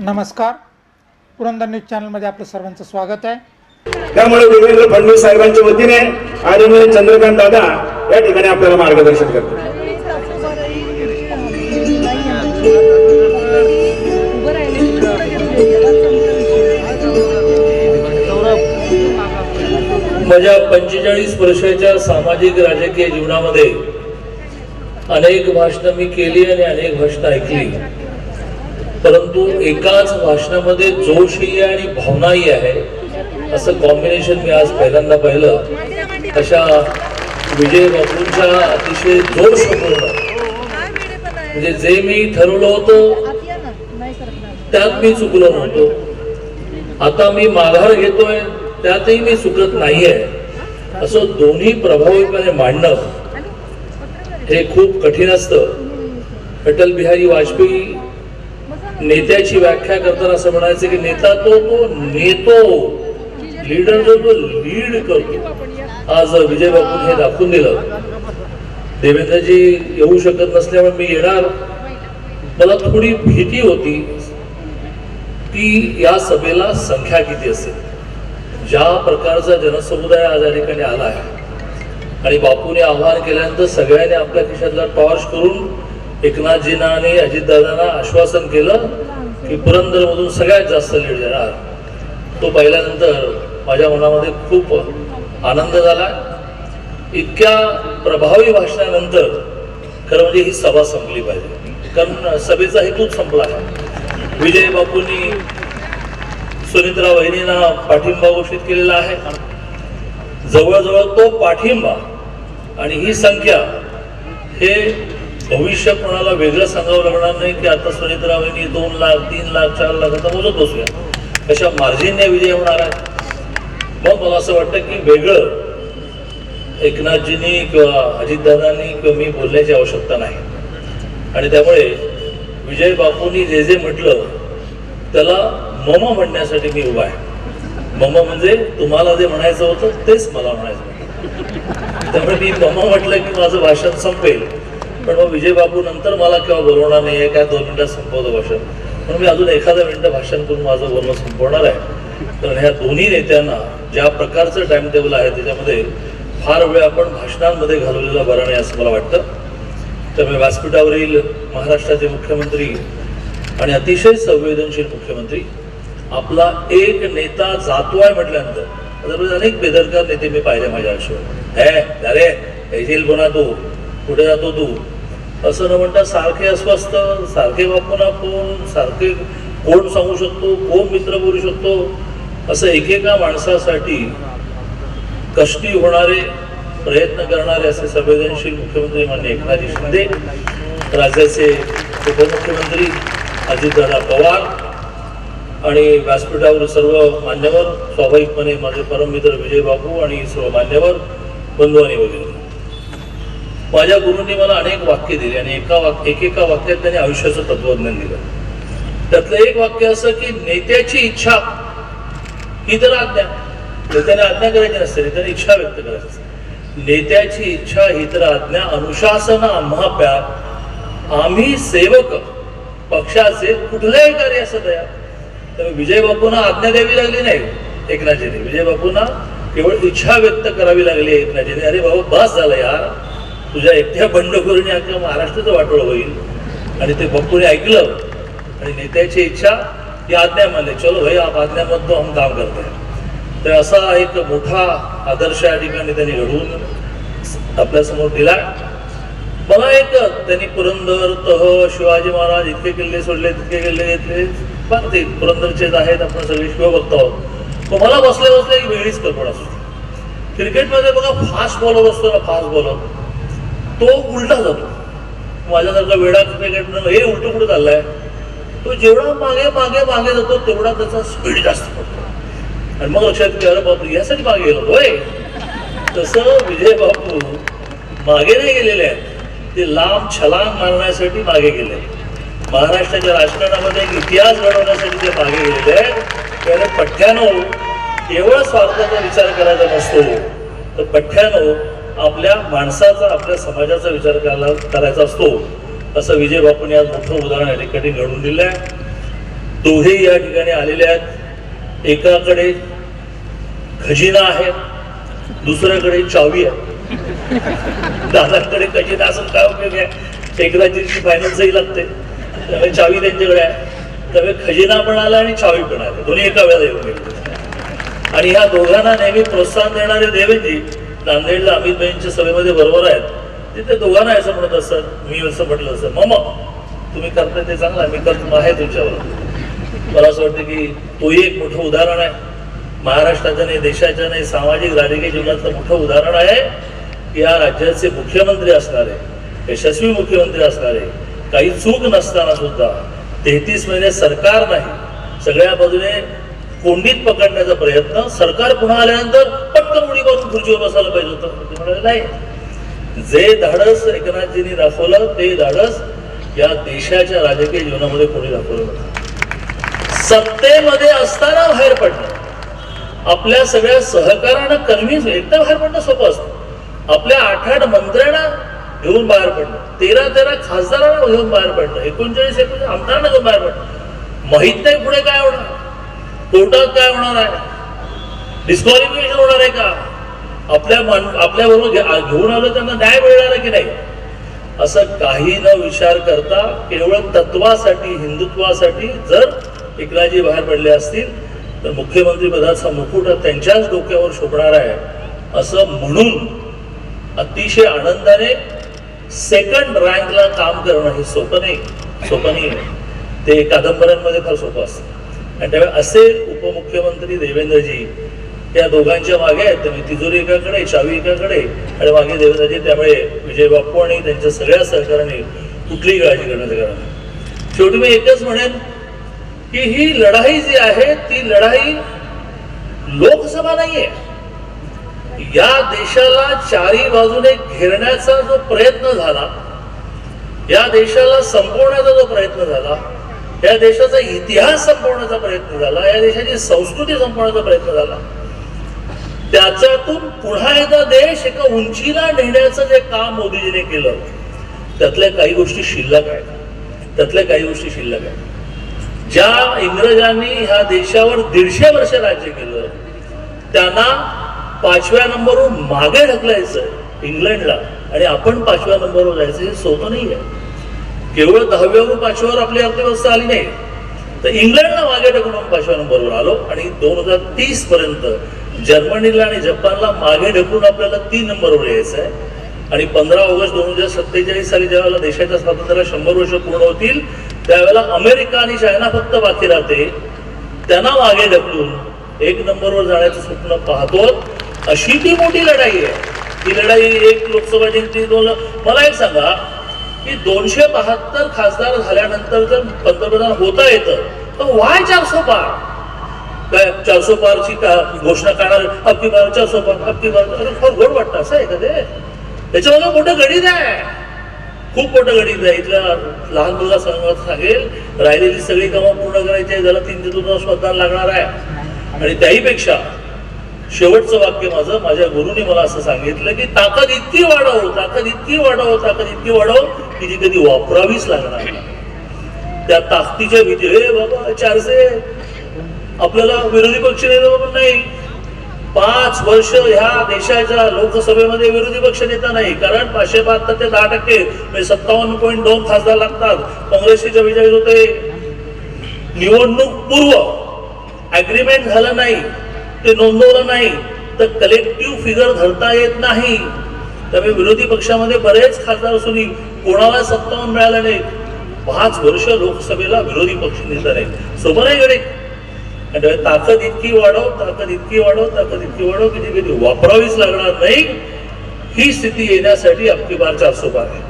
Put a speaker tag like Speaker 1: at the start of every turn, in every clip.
Speaker 1: नमस्कार. पुरंदर न्यूज चॅनलमध्ये आपलं सर्वांचं स्वागत आहे.
Speaker 2: त्यामुळे देवेंद्र फडणवीस साहेबांच्या वतीने आदरणीय चंद्रकांत दादा या ठिकाणी आपल्याला मार्गदर्शन करतात
Speaker 3: माझ्या पंचेचाळीस वर्षाच्या सामाजिक राजकीय जीवनामध्ये अनेक भाषणं मी केली आणि अनेक भाषणं ऐकली. परंतु एकाच भाषणामध्ये जोशही आणि भावनाही आहे. असं कॉम्बिनेशन मी आज पहिल्यांदा पाहिलं. अशा विजय बापूंच्या अतिशय जोशपूर्ण. म्हणजे जे मी ठरवलं होतं त्यात मी चुकलो नव्हतो. आता मी माघार घेतोय त्यातही मी चुकत नाहीये. असं दोन्ही प्रभावीपणे मांडणं हे खूप कठीण असतं. अटल बिहारी वाजपेयी नेत्याची व्याख्या करताना असं म्हणायचं की नेता तो तो नेतो. लीडर जो तो लीड करतो. आज विजय बापून हे दाखवून दिलं. देवेंद्रजी येऊ शकत नसल्यामुळे मी येणार. मला थोडी भीती होती की या सभेला संख्या किती असेल? ज्या प्रकारचा जनसमुदाय आज या ठिकाणी आला आहे. आणि बापूने आवाहन केल्यानंतर सगळ्यांनी आपल्या खिशातला टॉर्च करून एकनाथजींना आणि अजितदादांना आश्वासन केलं की पुरंदरमधून सगळ्यात जास्त लीड देणार. तो पाहिल्यानंतर माझ्या मनामध्ये खूप आनंद झाला. इतक्या प्रभावी भाषणानंतर खरं म्हणजे ही सभा संपली पाहिजे. कारण सभेचा हेतूच संपला आहे. विजय बापूंनी सुनित्रा वहिनींना पाठिंबा घोषित केलेला आहे. जवळजवळ तो पाठिंबा आणि ही संख्या हे भविष्य कोणाला वेगळं सांगावं लागणार नाही की आता सुनीत्रा दोन लाख तीन लाख चार लाख आता मोजत बसूया. अशा मार्जिनने विजय होणार आहे? मग मला असं वाटतं की वेगळं एकनाथजींनी किंवा अजितदादांनी किंवा मी बोलण्याची आवश्यकता नाही. आणि त्यामुळे विजय बापूंनी जे जे म्हटलं त्याला मम म्हणण्यासाठी मी उभा आहे. मम म्हणजे तुम्हाला जे म्हणायचं होतं तेच मला म्हणायचं त्यामुळे मी मम म्हटलं की माझं भाषण संपेल. पण मग विजय बाबू नंतर मला केव्हा बोलवणार नाही आहे काय दोन मिनिटात संपवतो भाषण. म्हणून मी अजून एखादं मिनटं भाषण करून माझं बोलणं संपवणार आहे. कारण ह्या दोन्ही नेत्यांना ज्या प्रकारचं टाइम टेबल आहे त्याच्यामध्ये फार वेळ आपण भाषणांमध्ये घालवलेला बरा नाही असं मला वाटतं. त्यामुळे व्यासपीठावरील महाराष्ट्राचे मुख्यमंत्री आणि अतिशय संवेदनशील मुख्यमंत्री आपला एक नेता जातोय म्हटल्यानंतर अनेक बेदरकार नेते मी पाहिले माझ्या आयुष्यात हे अरे येशील पुन्हा तू. कुठे जातो तू. असं न म्हणता सारखे अस्वस्थ सारखे बापूना कोण सारखे कोण सांगू शकतो कोण मित्र बोलू शकतो असं एकेका माणसासाठी कष्टी होणारे प्रयत्न करणारे असे संवेदनशील मुख्यमंत्री मान्य एकनाथजी शिंदे राज्याचे उपमुख्यमंत्री अजितदादा पवार आणि व्यासपीठावर सर्व मान्यवर स्वाभाविकपणे माझे परममित्र विजय बाबू आणि सर्व मान्यवर बंधू आणि वगैरे माझ्या गुरुंनी मला अनेक वाक्य दिली आणि एका वाक्य एकेका वाक्यात त्यांनी आयुष्याचं तत्वज्ञान दिलं. त्यातलं एक वाक्य असं की नेत्याची इच्छा ही तर आज्ञा. नेत्याने आज्ञा करायची नसते नेत्याने इच्छा व्यक्त करायची असते नेत्याची इच्छा ही तर आज्ञा. अनुशासन आम्हा प्यार आम्ही सेवक. पक्षाचे कुठल्याही कार्य असं तयार. तर विजय बापूंना आज्ञा द्यावी लागली नाही एकनाथजीने. विजय बापूंना केवळ इच्छा व्यक्त करावी लागली एकनाथजीने. अरे बाबा बस झालं यार. तुझ्या एकट्या बंडखोरीने अख्ख्या महाराष्ट्राचं वाटोळ होईल. आणि ते बप्पूने ऐकलं. आणि नेत्याची इच्छा ही आज्ञा मानली. चलो भाई आप आज्ञाबद्ध हम काम करते हैं. तर असा एक मोठा आदर्श या ठिकाणी त्यांनी घडवून आपल्यासमोर दिला. मला एक त्यांनी पुरंदर तह शिवाजी महाराज इतके किल्ले सोडले तितके किल्ले घेतले. पण ते पुरंदरचेच आहेत आपण सगळे शिवभक्त आहोत. पण मला बसल्या बसल्या एक वेगळीच कल्पना सुचली. क्रिकेटमध्ये बघा फास्ट बॉलर असतो ना फास्ट बॉलर तो उलटा जातो. माझ्यासारखा वेडा क्रिकेट हे उलट कुठे चाललाय? तो जेवढा मागे मागे मागे जातो तेवढा त्याचा स्पीड जास्त पडतो. आणि मग लक्षात अरे बापू यासाठी मागे गेलो होय. तसं विजय बापू मागे नाही गेलेले आहेत. ते लांब छलांग मारण्यासाठी मागे गेले महाराष्ट्राच्या राजकारणामध्ये एक इतिहास घडवण्यासाठी ते मागे गेलेले आहेत. त्याने पठ्ठ्यानो केवळ स्वार्थाचा विचार करायचा नसतो. तर पठ्ठ्यानो आपल्या माणसाचा आपल्या समाजाचा विचार करायला करायचा असतो असं विजय बापूंनी आज मोठं उदाहरण या ठिकाणी घडून दिलं आहे दोघेही या ठिकाणी आलेले आहेत. एकाकडे खजिना आहे दुसऱ्याकडे चावी आहे दादांकडे खजिना असं काय उपयोग आहे? एकदाची फायनान्सही लागते. त्यामुळे चावी त्यांच्याकडे आहे. त्यामुळे खजिना पण आला आणि चावी पण आली. दोन्ही एका वेळेला येऊन गेले. आणि ह्या दोघांना नेहमी प्रोत्साहन देणारे देवेंजी नांदेडला अमित भाईंच्या सभेमध्ये बरोबर आहेत. तिथे दोघांना असं म्हणत असत मी असं म्हटलं असं मम तुम्ही करताय ते चांगलं मी करतो आहे तुमच्यावर. मला असं वाटतं की तोही एक मोठं उदाहरण आहे. महाराष्ट्राच्या नाही देशाच्या नाही सामाजिक राजकीय जीवनातलं मोठं उदाहरण आहे की या राज्याचे मुख्यमंत्री असणारे यशस्वी मुख्यमंत्री असणारे काही चूक नसताना सुद्धा तेहतीस महिने सरकार नाही. सगळ्या बाजूने कोंडीत पकडण्याचा प्रयत्न सरकार पुन्हा आल्यानंतर पटकन उडी खुर्चीवर बसायला पाहिजे होतं. ते म्हणाले नाही. जे धाडस एकनाथजींनी दाखवलं ते धाडस या देशाच्या राजकीय जीवनामध्ये कोणी दाखवलं नव्हतं. सत्तेमध्ये असताना बाहेर पडणं. आपल्या सगळ्या सहकारांना कन्व्हिन्स एकदा बाहेर पडणं सोपं असतं. आपल्या आठ आठ मंत्र्यांना घेऊन बाहेर पडणं. तेरा तेरा खासदारांना घेऊन बाहेर पडणं. एकोणचाळीस एकोणचाळीस आमदारांना घेऊन बाहेर पडणं. माहीत नाही पुढे काय होणार. कोर्टात काय होणार आहे? डिस्क्वालिफिकेशन होणार आहे का? आपल्या मान आपल्या बरोबर घेऊन आलो त्यांना न्याय मिळणार की नाही? असं काही न विचार करता केवळ तत्वासाठी हिंदुत्वासाठी जर एकनाथजी बाहेर पडले असतील तर मुख्यमंत्री पदाचा मुकुट त्यांच्याच डोक्यावर शोभणार आहे. असं म्हणून अतिशय आनंदाने सेकंड रँकला काम करणं हे सोपं नाही सोपं नाही ते कादंबऱ्यांमध्ये फार सोपं असतं. आणि त्यामुळे असे उपमुख्यमंत्री देवेंद्रजी या दोघांच्या मागे आहेत. तुम्ही तिजोरी एकाकडे चावी एकाकडे आणि मागे देवेंद्रजी त्यामुळे विजय बाप्पू आणि त्यांच्या सगळ्या सरकारांनी कुठलीही काळजी करण्याचं कारण शेवटी मी एकच म्हणेन की ही लढाई जी आहे ती लढाई लोकसभा नाहीये. या देशाला चारी बाजूने घेरण्याचा जो प्रयत्न झाला या देशाला संपवण्याचा जो प्रयत्न झाला या देशाचा इतिहास संपवण्याचा प्रयत्न झाला या देशाची संस्कृती संपवण्याचा प्रयत्न झाला त्याच्यातून पुन्हा एकदा देश एका उंचीला नेण्याचं जे काम मोदीजीने केलं त्यातल्या काही गोष्टी शिल्लक आहेत. त्यातल्या काही गोष्टी शिल्लक आहेत. ज्या इंग्रजांनी ह्या देशावर दीडशे वर्ष राज्य केलं त्यांना पाचव्या नंबरवर मागे ढकलायचं इंग्लंडला. आणि आपण पाचव्या नंबरवर जायचं हे सोपं नाही आहे केवळ दहाव्यावरून पाचव्यावर आपली अर्थव्यवस्था आली नाही. तर इंग्लंडला मागे ढकलून पाचव्या नंबरवर आलो आणि दोन हजार तीस पर्यंत जर्मनीला आणि जपानला मागे ढकलून आपल्याला तीन नंबरवर यायचं आहे आणि पंधरा ऑगस्ट दोन हजार सत्तेचाळीस साली ज्यावेळेला देशाच्या स्वातंत्र्याला शंभर वर्ष पूर्ण होतील त्यावेळेला अमेरिका आणि चायना फक्त बाकी राहते. त्यांना मागे ढकलून एक नंबरवर जाण्याचं स्वप्न पाहतो अशी ती मोठी लढाई आहे. ही लढाई एक लोकसभा जिंकली दोन मला एक सांगा की दोनशे बहात्तर खासदार झाल्यानंतर जर पंतप्रधान होता येतं तर वाय चारशे पार चारशे पारची का घोषणा करणार? हप्ती बार चारशे पार हप्ती बार फार गोड वाटतं असं आहे का ते? त्याच्यामध्ये मोठं गणित आहे. खूप मोठं गणित आहे. इथला लहान मुलगा सांगत सांगेल राहिलेली सगळी कामं पूर्ण करायची आहे. त्याला तीन ते दोन मतदान लागणार आहे. आणि त्याहीपेक्षा शेवटचं वाक्य माझं माझ्या गुरुनी मला असं सांगितलं की ताकद इतकी वाढव ताकद इतकी वाढव ताकद इतकी वाढव की जी कधी वापरावीच लागणार त्या ताकदीच्या भीती हे बाबा चारशे आपल्याला विरोधी पक्ष नेता पण नाही. पाच वर्ष ह्या देशाच्या लोकसभेमध्ये विरोधी पक्ष नेता नाही. कारण पाचशे बहात्तर ते दहा टक्के म्हणजे सत्तावन्न पॉईंट दोन खासदार लागतात. काँग्रेसचे चव्वेचाळीस होते. निवडणूक पूर्व अग्रीमेंट झालं नाही. ते नोंदवलं नाही. तर कलेक्टिव्ह फिगर धरता येत नाही. त्यामुळे विरोधी पक्षामध्ये बरेच खासदार असूनही कोणाला सत्तावन्न मिळालं नाही. पाच वर्ष लोकसभेला विरोधी पक्ष नेता नाही. सोबत नाही गडे ताकद इतकी वाढव ताकद इतकी वाढव ताकद इतकी वाढव की जी कधी वापरावीच लागणार नाही ही स्थिती येण्यासाठी अबकी बार चारशे आहे.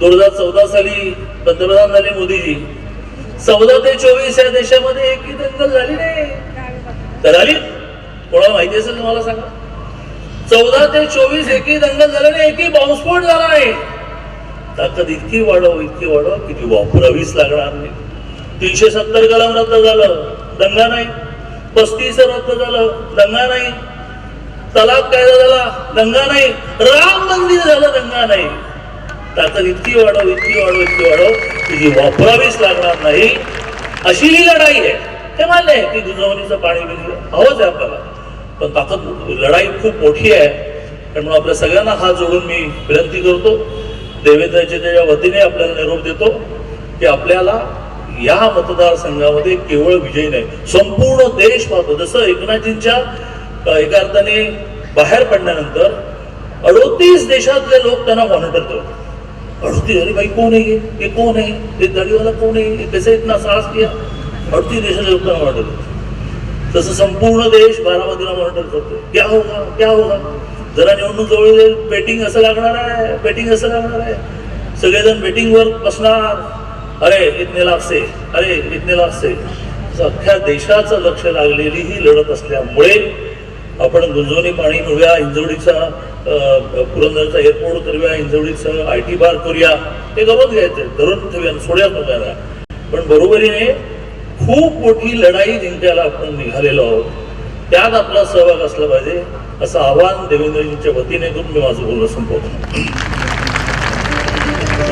Speaker 3: दोन हजार चौदा साली पंतप्रधान झाले मोदीजी. चौदा ते चोवीस या देशामध्ये एकही दंगल झाली नाही. तर आली? कोणाला माहिती असेल तुम्हाला सांगा? चौदा ते चोवीस एकही दंगल झाला नाही एकही बॉम्बस्फोट झाला नाही. ताकद इतकी वाढव इतकी वाढव की ती वापरावीच लागणार नाही. तीनशे सत्तर कलम रद्द झालं. दंगा नाही. पस्तीस रद्द झालं दंगा नाही. तलाक कायदा झाला दंगा नाही. राम मंदिर झालं दंगा नाही. ताकद इतकी वाढव इतकी वाढव इतकी वाढव तिची वापरावीच लागणार नाही. अशी ही लढाई आहे. ते मान्य आहे की गुंजवणीचं पाणी बिणी हवंच आहे आपल्याला. पण ताकद लढाई खूप मोठी आहे. आणि म्हणून आपल्या सगळ्यांना हात जोडून मी विनंती करतो. देवेंद्रच्या त्याच्या वतीने आपल्याला निरोप देतो की आपल्याला या मतदारसंघामध्ये केवळ विजय नाही संपूर्ण देश पाहतो. जसं एकनाथजींच्या एका अर्थाने बाहेर पडल्यानंतर अडोतीस देशातले लोक त्यांना मॉनिटर करतात. अडोतीस अरे भाई कोण आहे हे? कोण आहे? ते दळीवाला कोण आहे? त्याचा इतना साहस किया अडतीस देशातले लोक त्यांना मॉनिटर करतो तसं संपूर्ण देश बारामतीला मॉनिटर करतो क्या होगा? क्या होगा? जरा निवडणूक जवळ येईल बेटिंग असं लागणार आहे बेटिंग असं लागणार आहे. सगळेजण बेटिंगवर बसणार. अरे इतने लाख से अरे इतने लाख से. अख्ख्या देशाचं लक्ष लागलेली ही लढत असल्यामुळे आपण गुंजवणी पाणी करूया इंजवडीचा अं, पुरंदरचा एअरपोर्ट करूया इंजवडीचं आय टी बार करूया. हे गमत घ्यायचं धरून ठेवूया सोड्या नको पण बरोबरीने खूप मोठी लढाई जिंकायला आपण निघालेलो आहोत. त्यात आपला सहभाग असला पाहिजे असं आवाहन देवेंद्रजींच्या वतीने करून मी माझं बोलणं संपवतो.